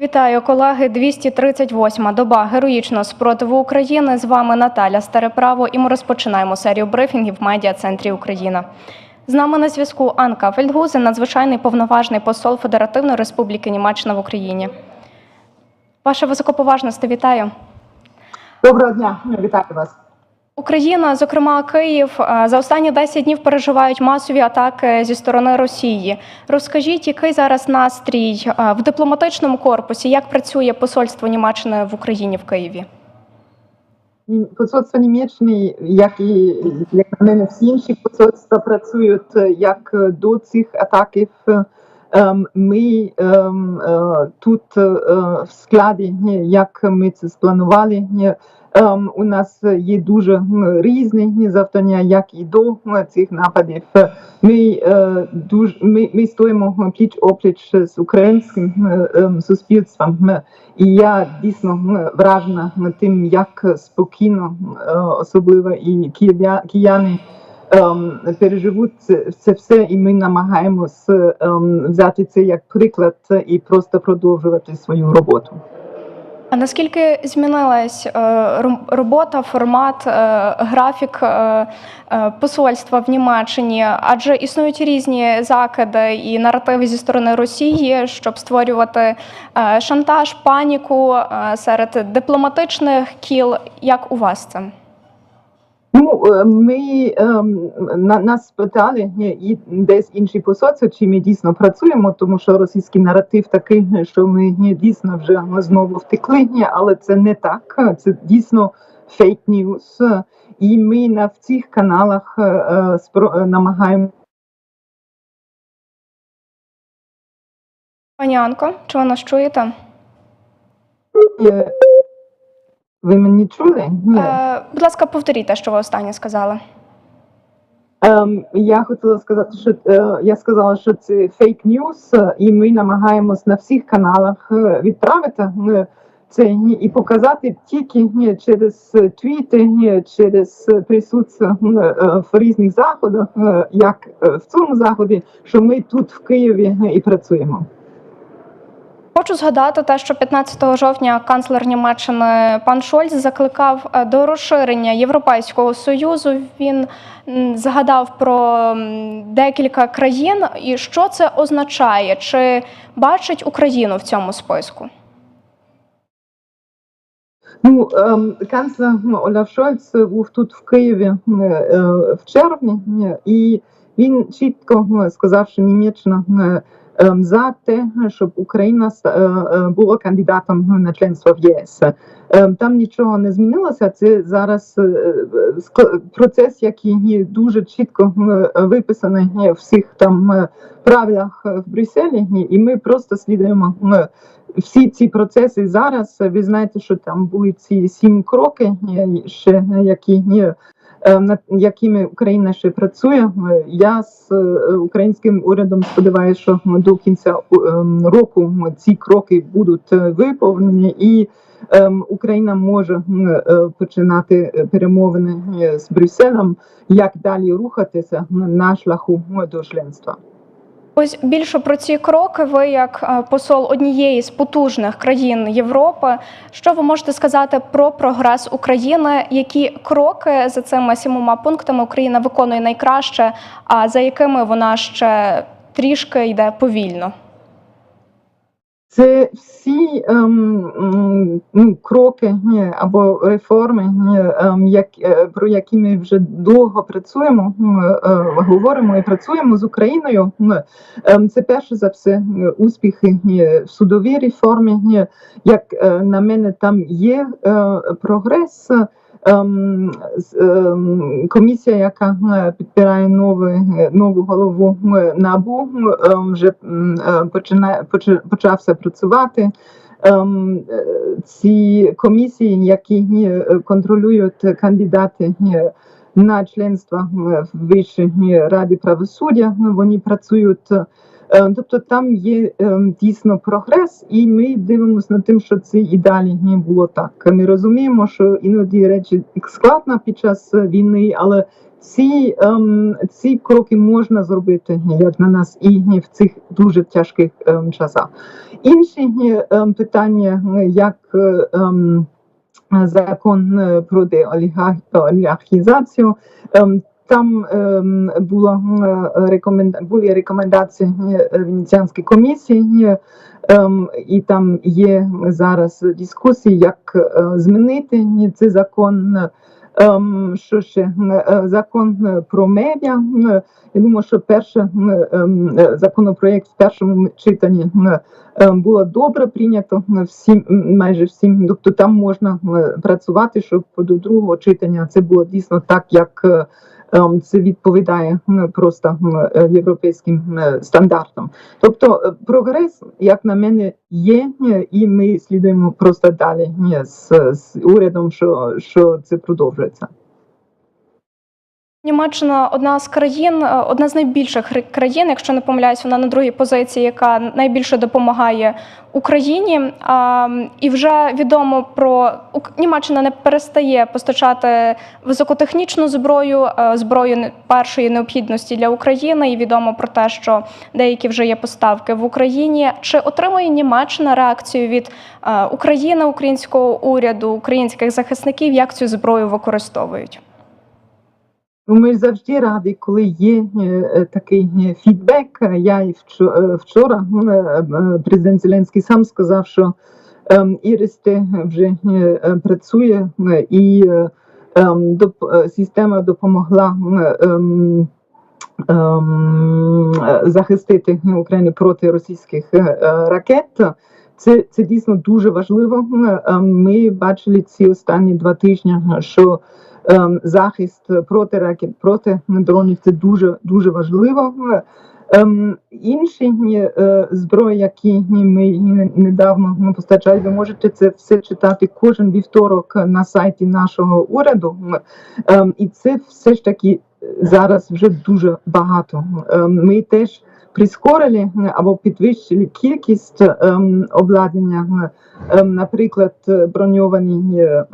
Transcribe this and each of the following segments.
Вітаю, колеги. 238-ма доба героїчного спротиву України. З вами Наталя Стареправо, і ми розпочинаємо серію брифінгів в медіа-центрі Україна. З нами на зв'язку Анка Фельдгузен, надзвичайний повноважний посол Федеративної Республіки Німеччина в Україні. Ваша високоповажність, вітаю. Доброго дня, вітаю вас. Україна, зокрема Київ, е, за останні 10 днів переживають масові атаки зі сторони Росії. Розкажіть, який зараз настрій е, в дипломатичному корпусі, як працює посольство Німеччини в Україні в Києві? Посольство Німеччини, як і як на мене, всі інші посольства працюють е, як до цих атаків. Ем, Ми ем, тут в складі, як ми це спланували. Ем, У нас є дуже різні завдання, як і до цих нападів. Ми, е, дуже, ми, ми стоїмо пліч опліч з українським е, ем, суспільством. І я дійсно вражена тим, як спокійно, е, особливо і кияни ем, переживуть це, це все, і ми намагаємось взяти це як приклад і просто продовжувати свою роботу. А наскільки змінилась е, робота, формат, е, графік е, посольства в Німеччині? Адже існують різні закиди і наративи зі сторони Росії, щоб створювати шантаж, паніку серед дипломатичних кіл. Як у вас це? Ну, е, ми ем, на нас питали е, і десь інші посольства, чи ми дійсно працюємо, тому що російський наратив такий, що ми дійсно вже знову втекли, але це не так. Це дійсно фейк ньюс. І ми на в цих каналах е, е, спро- е, намагаємося. Пані Анко, чи ви нас чуєте? Ви мене чули? Ні. Е, будь ласка, повторіть те, що ви останнє сказали. Ем, я хотіла сказати, що е, я сказала, що це фейк ньюс, і ми намагаємось на всіх каналах е, відправити е, це і показати тільки через е, твіти, через присутствие е, в різних заходах, як в цьому заході, що ми тут в Києві і працюємо. Хочу згадати те, що 15 жовтня канцлер Німеччини пан Шольц закликав е, до розширення Європейського союзу. Він згадав про декілька країн. І що це означає? Чи бачить Україну в цьому списку? Ну, ем, канцлер ну, Олаф Шольц був тут в Києві е, е, в червні, е, і він чітко е, сказав, що Німеччина е, за те, щоб Україна е, е, була кандидатом на членство в ЄС. Ем, Там нічого не змінилося. Це зараз е, процес, який дуже чітко виписаний в всіх там правилах в Брюсселі, і- ми просто слідуємо всі ці процеси зараз. Ви знаєте, що там були ці сім кроків, е, ще які над якими Україна ще працює. Е, Я з е, українським урядом сподіваюся, що до кінця е, року ці кроки будуть е, виповнені і. Україна може е, починати е, перемовини е, з Брюсселем, як далі рухатися на шляху е, до членства. Ось більше про ці кроки. Ви, як е, посол однієї з потужних країн Європи, що ви можете сказати про прогрес України? Які кроки за цими сімома пунктами Україна виконує найкраще, а за якими вона ще трішки йде повільно? Це всі ем, ну, кроки або реформи, ем, як, е, про які ми вже довго працюємо, е, говоримо і працюємо з Україною. Ем, Це перше за все успіхи в судовій реформі. Як е, на мене, там є прогрес. Ем, ем, Комісія, яка е, підбирає нову, нову голову е, НАБУ, вже е, починає поча- почався працювати. Ем, е, Ці комісії, які е, контролюють кандидати е, на членство е, в Вищій е, раді правосуддя, вони працюють. Е, Тобто там є е, дійсно прогрес, і ми дивимося на тим, що це і далі не було так. Ми розуміємо, що іноді речі складно під час війни, але ці, ем, ці кроки можна зробити, як на нас, і в цих дуже тяжких ем, часах. Інші ем, питання, як е, ем, закон е, про деолігархізацію, там ем, була е, рекоменда... були рекомендації е, Венеціанської комісії, ем, і там є зараз дискусії, як е, змінити цей закон. Ем, що ще Е, закон е, про медіа. Е, Я думаю, що перший е, законопроект в першому читанні е, е, було добре прийнято е, всім, майже всім. Тобто там можна е, працювати, щоб до другого читання це було дійсно так, як е, це відповідає просто е, європейським е, стандартам. Тобто е, прогрес, як на мене, є, і ми слідуємо просто далі з, з урядом, що, що це продовжується. Німеччина одна з країн, е, одна з найбільших країн, якщо не помиляюсь, вона на другій позиції, яка найбільше допомагає Україні. А, І вже відомо про Німеччина не перестає постачати високотехнічну зброю, е, зброю першої необхідності для України. І відомо про те, що деякі вже є поставки в Україні. Чи отримує Німеччина реакцію від е, України, українського уряду, українських захисників, як цю зброю використовують? Ну, Ми завжди раді, коли є е, е, такий е, фідбек. Я і вчора президент Зеленський сам сказав, що ем, Іристе вже працює і ем, система допомогла ем, захистити Україну проти російських ракет. Це, це дійсно дуже важливо. Ми бачили ці останні два тижні, що захист проти ракет, проти дронів це дуже дуже важливо. Ем, інші е, зброї, які ми недавно ну, постачали, ви можете це все читати кожен вівторок на сайті нашого уряду. Ем, і це все ж таки зараз вже дуже багато. Ем, ми теж прискорили е, або підвищили кількість ем, обладнання. Ем, наприклад, е, броньовані, е,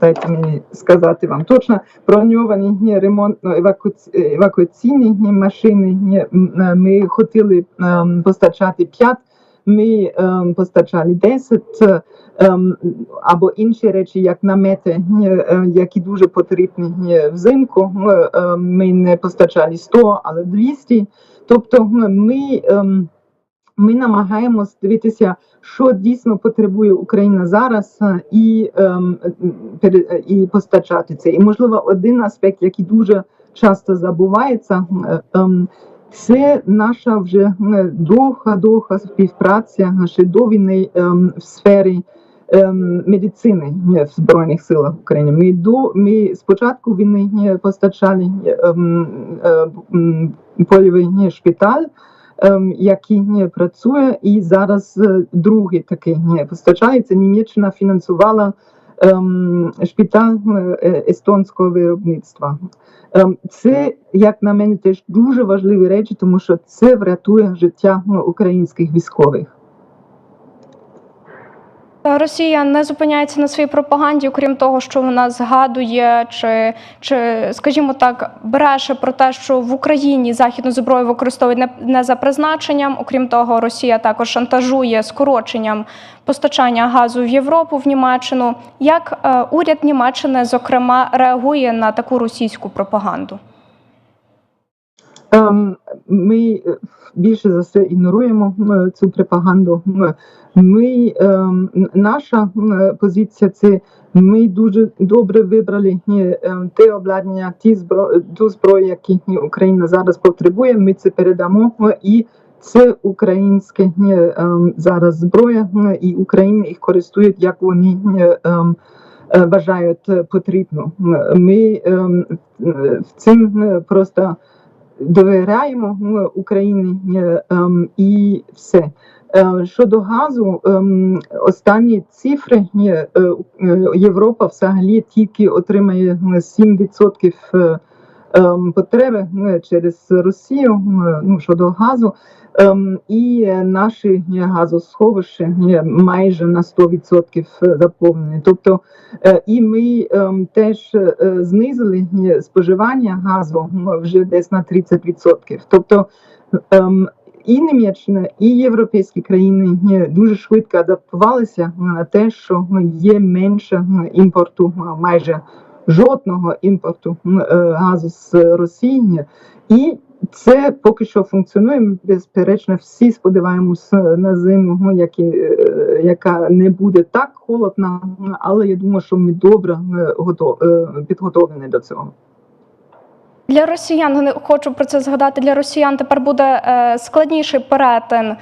дайте мені сказати вам точно, броньовані ремонтно-евакуаційні машини. е, м, е, Ми хотіли ем, постачати 5, ми ем, постачали 10, е, ем, або інші речі, як намети, е, які дуже потрібні е, взимку. Е, е, Ми не постачали 100, але 200. Тобто ми, ем, ми намагаємось дивитися, що дійсно потребує Україна зараз, е, і, ем, і постачати це. І можливо, один аспект, який дуже часто забувається, ем, це наша вже довга довга співпраця ще до війни в сфері медицини е, в збройних силах України. Ми до ми спочатку війни е, постачали ем, е, польовий е, шпиталь. ем, Який е, працює, і зараз е, другий такий е, постачається. Німеччина фінансувала шпиталь е, естонського виробництва. Ем, Це, як на мене, теж дуже важливі речі, тому що це врятує життя ну, українських військових. Росія не зупиняється на своїй пропаганді, окрім того, що вона згадує чи, чи скажімо так, бреше про те, що в Україні західну зброю використовують не, не за призначенням. Окрім того, Росія також шантажує скороченням постачання газу в Європу в Німеччину. Як е, уряд Німеччини, зокрема, реагує на таку російську пропаганду? Ем, Ми е, більше за все ігноруємо е, цю пропаганду. Ми, ем, наша позиція це ми дуже добре вибрали е, ем, те обладнання, ті збро, ту зброю, які Україна зараз потребує. Ми це передамо е, і це українське е, зараз зброя, е, і Україна їх користують, як вони е, е, вважають е, потрібно. Ми е, в цим е, просто довіряємо Україні е, ем, і все. Е, Щодо газу, ем, останні цифри е, Європа взагалі тільки отримає е, 7% е, ем, потреби е, через Росію е, ну, щодо газу. Ем, І е, наші е, газосховища е, майже на 100% заповнені. Тобто е, і ми ем, теж е, знизили е, споживання газу вже десь на 30%. Тобто ем, і Німеччина, і європейські країни е, дуже швидко адаптувалися на те, що є менше е, імпорту, е, майже жодного імпорту е, газу з Росії. І це поки що функціонує. Безперечно, всі сподіваємося на зиму, ну, які, е, яка не буде так холодна, але я думаю, що ми добре е, готов, підготовлені до цього. Для росіян не хочу про це згадати. Для росіян тепер буде складніший перетин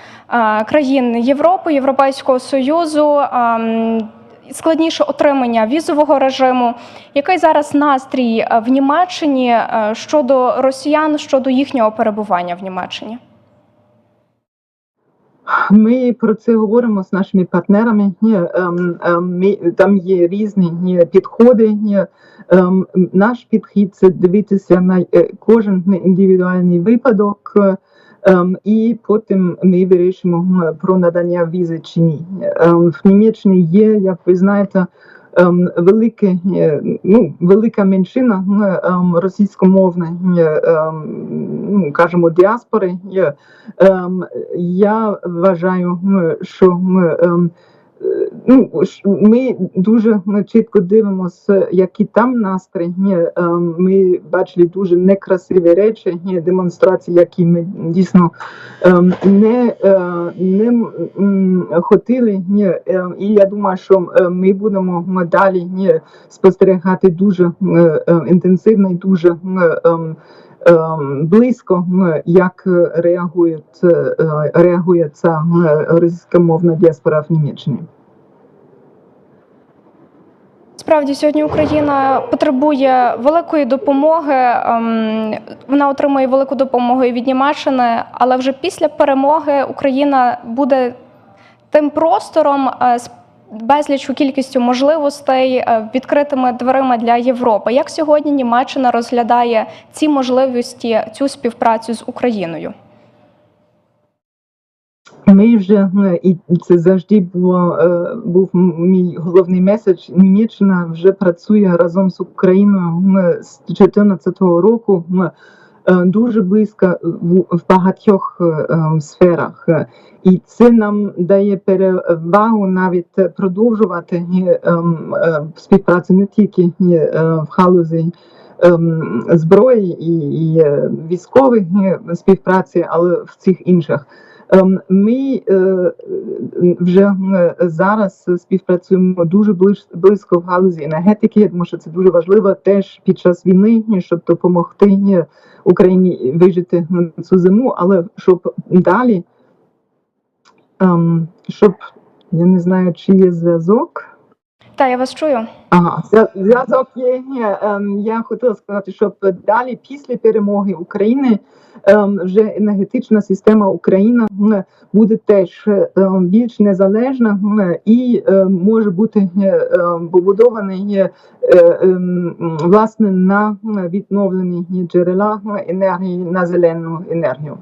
країн Європи, Європейського Союзу, ем, складніше отримання візового режиму. Який зараз настрій е, в Німеччині е, щодо росіян, щодо їхнього перебування в Німеччині? Ми про це говоримо з нашими партнерами. Ем, ем, Ми, там є різні ні, підходи. Ем, Наш підхід це дивитися на е, кожен індивідуальний випадок, і потім ми вирішимо про надання візи чи ні. Ем, В Німеччині є, як ви знаєте, ем, велике, е, ну, велика меншина ем, російськомовної, е, ем, ну, кажемо, діаспори. Ем, Я вважаю, що ем, е, ну, ми дуже м, чітко дивимося, які там настрій. Ем, Ми бачили дуже некрасиві речі, демонстрації, які ми дійсно ем, не, е, не хотіли. Ем, І я думаю, що е, ми будемо далі спостерігати дуже е, інтенсивно і дуже близько, як реагують, реагує ця російськомовна діаспора в Німеччині. Справді, сьогодні Україна потребує великої допомоги. ем, Вона отримує велику допомогу і від Німеччини, але вже після перемоги Україна буде тим простором е, з безлічу кількістю можливостей, е, відкритими дверима для Європи. Як сьогодні Німеччина розглядає ці можливості, цю співпрацю з Україною? Ми вже е, і це завжди було е, був мій головний меседж. Німеччина вже працює разом з Україною з 2014 року. е, Дуже близько в, багатьох е, сферах, і це нам дає перевагу навіть продовжувати ем, співпрацю не тільки в галузі ем, зброї і, е, співпраці, але в цих інших. Ем, Ми е, вже е, зараз співпрацюємо дуже близько в галузі енергетики, тому що це дуже важливо теж під час війни, щоб допомогти е, Україні вижити цю зиму, але щоб далі, ем, щоб я не знаю, чи є зв'язок. Та я вас чую. Ага, зв'язок є. Ем, я хотіла сказати, щоб далі, після перемоги України, ем, вже енергетична система України буде теж ем, більш незалежна і може бути е, побудований е, власне на відновлені джерела енергії, на зелену енергію.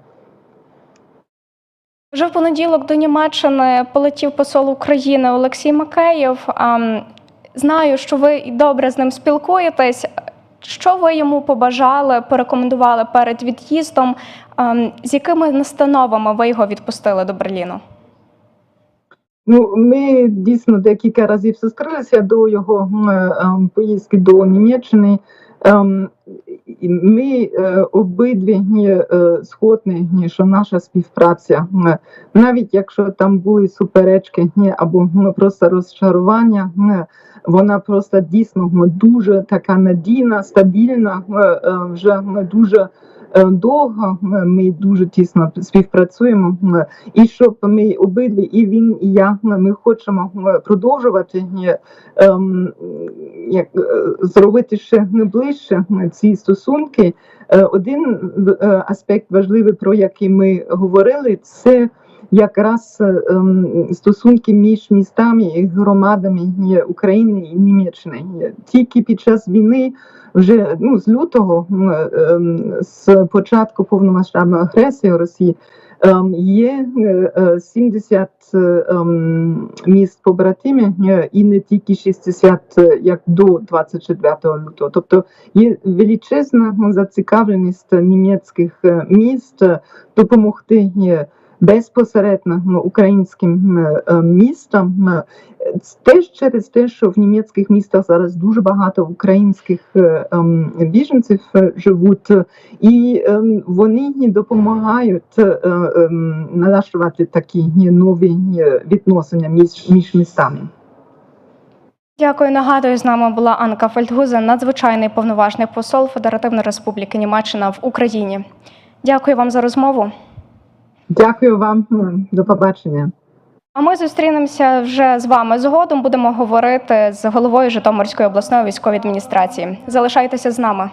Вже в понеділок до Німеччини полетів посол України Олексій Макеєв. Знаю, що ви добре з ним спілкуєтесь. Що ви йому побажали, порекомендували перед від'їздом? З якими настановами ви його відпустили до Берліну? Ну, ми дійсно декілька разів зустрілися до його ем, поїздки до Німеччини. І Ми е, обидві е, згодні, ні, що наша співпраця, навіть якщо там були суперечки або просто розчарування, вона просто дійсно дуже така надійна, стабільна, е, вже дуже е, довго. Ми дуже тісно співпрацюємо. і щоб ми обидві, і він, і я, ми хочемо е, продовжувати е, ем, як, е, зробити ще ближче е, ці стосунки. Е, Один е, аспект важливий, про який ми говорили, це якраз е, ем, стосунки між містами і громадами е, України і Німеччини. Е, Тільки під час війни, вже ну з лютого, ем, з початку повномасштабної агресії Росії. ем, Є е, е, 70 е, ем, міст побратимів е, і не тільки 60, е, як до 24 лютого. Тобто є величезна зацікавленість німецьких е, міст е, допомогти е, безпосередньо українським е, містам. Е, Теж через те, що в німецьких містах зараз дуже багато українських е, ем, біженців живуть, і ем, вони допомагають ем, налаштувати такі нові відносини між, між містами. Дякую. Нагадую, з нами була Анка Фельдгузен, надзвичайний повноважний посол Федеративної Республіки Німеччина в Україні. Дякую вам за розмову. Дякую вам, до побачення. А ми зустрінемося вже з вами згодом. Будемо говорити з головою Житомирської обласної військової адміністрації. Залишайтеся з нами.